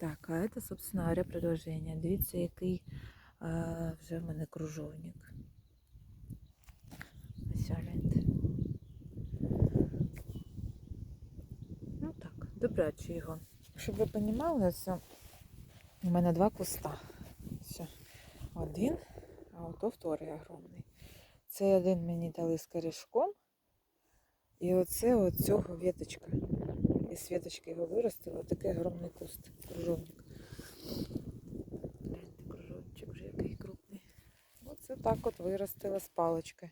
Так, а це, собственно говоря, продовження. Дивіться, який а, вже в мене кружовник. Ось. Ну так, добряче його. Щоб ви розуміли, ось у мене два куста. Ось один, а ото вторий огромний. Цей один мені дали з корішком. І оце от цього віточка. І з його виростила такий огромний куст, кружовник. Гляньте, кружовничок вже який крупний. Оце так от виростила з палички.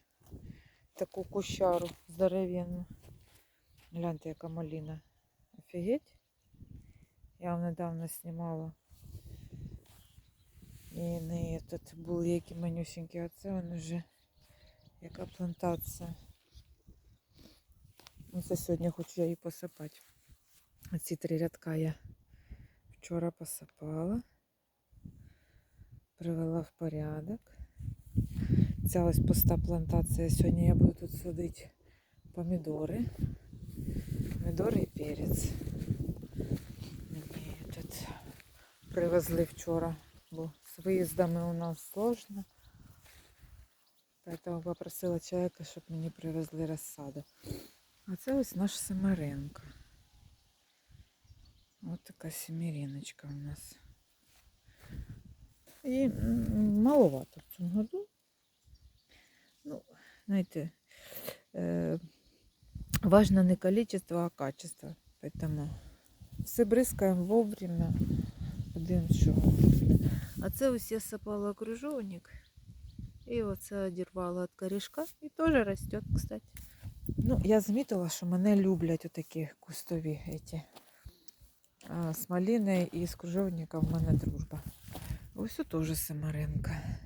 Таку кущару здоровенну. Гляньте, яка маліна. Офігеть. Я вам недавно знімала. І не тут були які манюсінькі, а це вони вже яка плантація. Ну, це сьогодні хочу я її посипати. Оці три рядка я вчора посипала, привела в порядок. Ця ось пуста плантація. Сьогодні я буду тут садити помідори. Помідори і перець. Мені тут привезли вчора, бо з виїздами у нас сложно. Поэтому попросила чоловіка, щоб мені привезли розсаду. А це ось наш Самаренко. Ось така семериночка у нас. І маловато в цьому году. Ну, знаєте, е, важно не количество, а качество. Поэтому все бризкаємо вовремя. Подивимось, що. А це ось я кружовник. І оце одірвала від корешка. І теж росте, кстати. Ну, я замітила, що мене люблять отакі кустові эти. А, з малини і з кружовника в мене дружба. Ось тут теж Самаренка.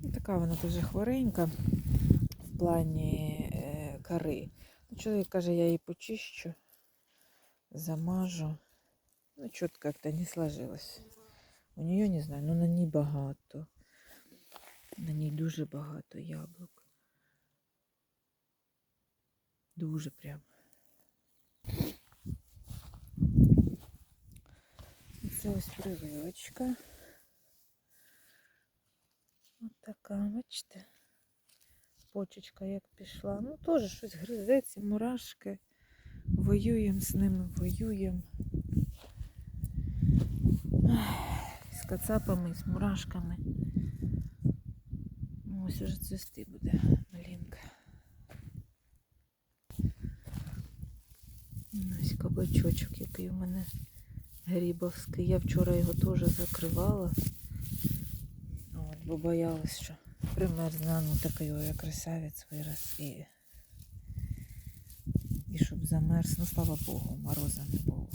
Ну, така вона дуже хворенька в плані е, кори. Ну, чоловік каже, я її почищу, замажу. Ну, чітко як-то не сложилось. У нее, не знаю, ну на ній багато. На ній дуже багато яблук. Дуже прям. Це ось прививочка. Ось така, бачите. Почечка як пішла. Ну, теж щось гризеться, мурашки. Воюємо з ними, воюємо. З кацапами, з мурашками. Ну, Ось уже цвісти буде малинка. Ось кабачочок, який у мене грібовський. Я вчора його теж закривала. От, бо боялась, що примерзне, ну такий ой, красавець вирос і, і щоб замерз. Ну, слава Богу, мороза не було.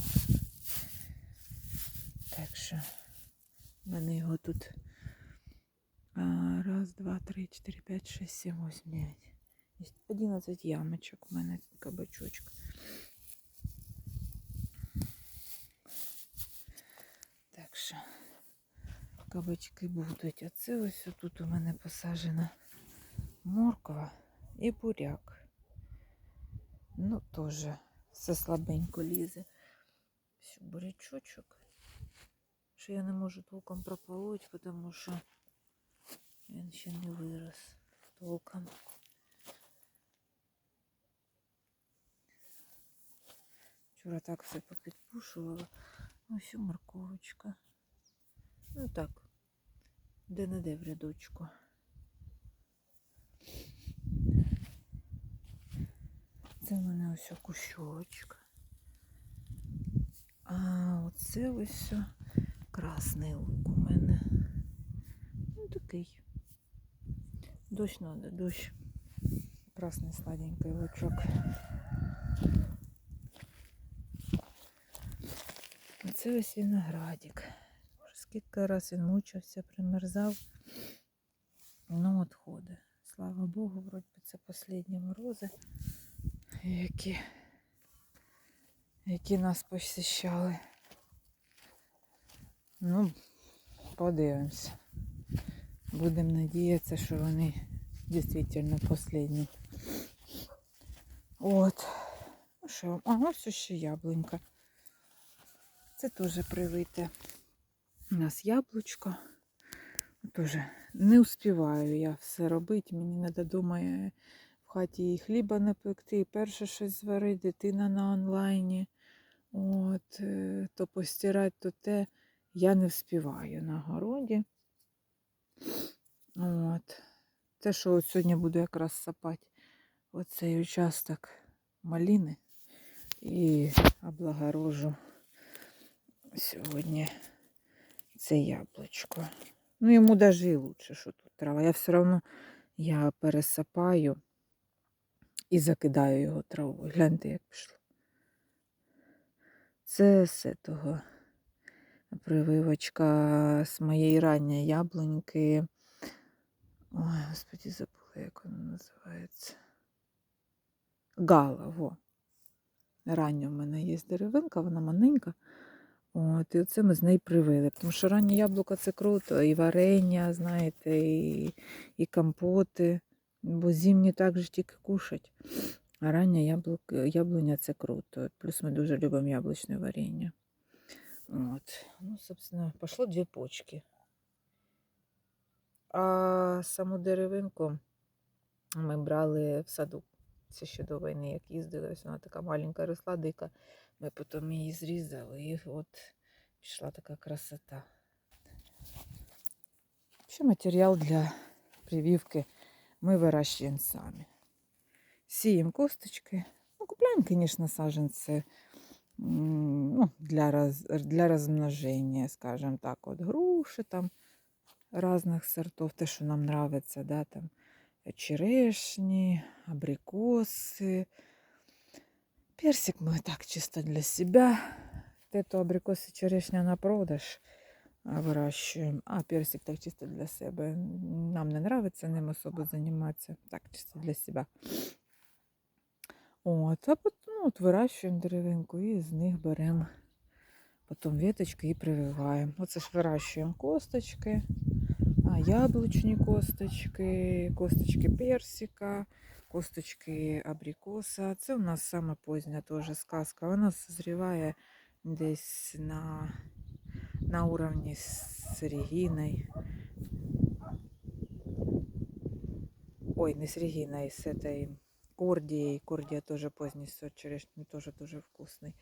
Так що в мене його тут а, раз, два, три, чотири, п'ять, шесть, сім, восемь, дев'ять. Є 11 ямочок у мене кабачочок. Так що кабачки будуть. А це ось тут у мене посаджена морква і буряк. Ну, теж все слабенько лізе. Все, бурячочок. Що я не можу толком прополоть, тому що він ще не вирос толком. Вчора так все попідпушувала. Ось морковочка. Ну так, де-не-де в рядочку. Це в мене ось кущочок. А оце ось красний лук у мене. Ну такий. Дощ надо, дощ. Красний сладенький лучок. Оце ось виноградик. Скільки раз він мучився, примерзав. Ну от ходить. Слава Богу, вроді це останні морози, які, які нас посіщали. Ну, подивимось. Будемо надіятися, що вони дійсно останні. От. Ну що, а ось ще яблунька. Це теж привите. У нас яблучко. Тоже не успіваю я все робити. Мені треба думає в хаті і хліба напекти, і перше щось зварити, дитина на онлайні. От, е, то постирати, то те. Я не вспіваю на городі. От. Те, що от сьогодні буду якраз сапати оцей участок маліни і облагорожу сьогодні це яблучко. Ну, йому навіть і лучше, що тут трава. Я все одно я пересапаю і закидаю його травою. Гляньте, як пішло. Це з того прививочка з моєї ранньої яблуньки. Ой, господі, забула, як вона називається. Гала, во. Рання в мене є деревинка, вона маленька. От, і оце ми з неї привили. Тому що раннє яблуко це круто, і варення, знаєте, і, і компоти. Бо зимні також тільки кушать. А раннє яблук, яблуня це круто. Плюс ми дуже любимо яблучне варення. От. Ну, собственно, пошло дві почки. А саму деревинку ми брали в саду. Це ще до війни, як їздили, вона така маленька росла, дика. Ми потім її зрізали, і от пішла така красота. Ще матеріал для прививки ми вирощуємо самі. Сіємо косточки. Ну, купляємо, звісно, саджанці м, ну, для, роз, для розмноження, скажімо так, от груші там різних сортів, те, що нам подобається, да, там черешні, абрикоси Персик мы так чисто для себя. Это абрикосы черешня на продаж а, выращиваем. А персик так чисто для себе. Нам не нравится ним особо заниматься. Так, чисто для себя. От, а потім ну, от вирощуємо деревинку і з них беремо потім веточки і прививаємо. Оце ж вирощуємо косточки, а, яблучні косточки, косточки персика, косточки абрикоса. Це у нас саме позня теж сказка. Вона созріває десь на, на уровні з Регіною. Ой, не с Региной, с этой Кордией. Кордия тоже поздний сорт черешни, тоже тоже вкусный.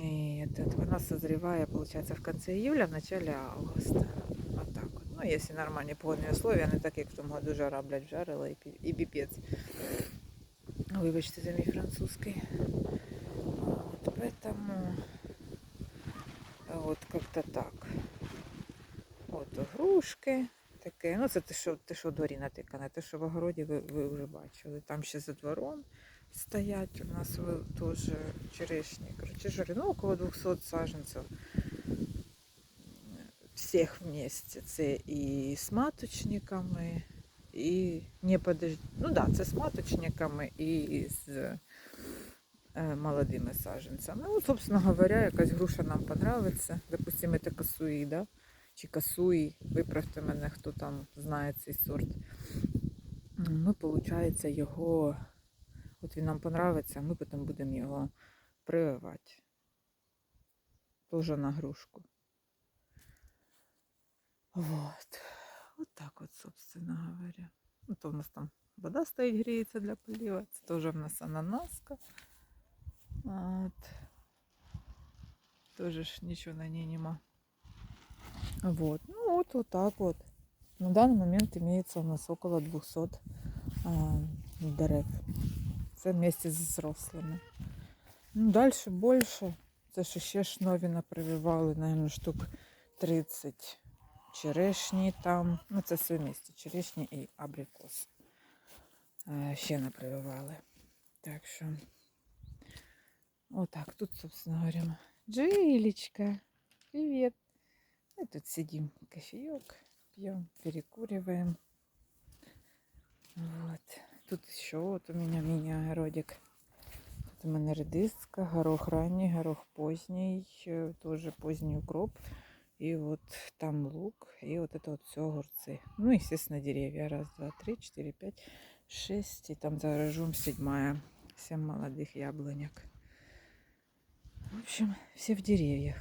И этот, она созревает, получается, в конце июля, в начале августа. Вот так вот. Ну, если нормальные погодные условия, не так, як в тому году жара, блядь, жарила і, пі- і піпець. Вибачте за мій французький. Вот, поэтому вот как-то так. От грушки таке. Ну, це те, що, те, що в дворі натикане, те, що в огороді ви, ви вже бачили. Там ще за двором стоять. У нас ви- теж черешні. Короче, жори, ну, около 200 саженців. Всіх вместе. Це і з маточниками, і не подож... Ну да, це з маточниками і з е, молодими саженцями. Ну, собственно говоря, якась груша нам понравиться. Допустимо, це касуї, да? чи касуї. Виправте мене, хто там знає цей сорт. Ми, виходить, його, от він нам понравиться, ми потім будемо його прививати. Тоже на грушку. Вот. Вот так вот, собственно говоря. Ну, то у нас там вода стоит, греется для полива. Это тоже у нас ананаска. Вот. Тоже ж ничего на ней нема. Вот. Ну, вот, вот так вот. На данный момент имеется у нас около 200 а, дерев. Це вместе з взрослими. Ну, дальше більше. Це ж ще ж нові напрививали, наверное, штук 30 черешні там. Ну, це все вместе. Черешні і абрикос. Е, ще напрививали. Так що. Отак, тут, собственно говоря. Джилечка, привет. Мы тут сидим, кофеек пьем, перекуриваем. Вот. Тут еще вот у меня мини-огородик. Тут у мене редиска, горох ранній, горох поздній, тоже поздний укроп. и вот там лук, и вот это вот все огурцы. Ну, естественно, деревья. Раз, два, три, четыре, пять, шесть. И там за седьмая. Семь молодых яблонек. В общем, все в деревьях.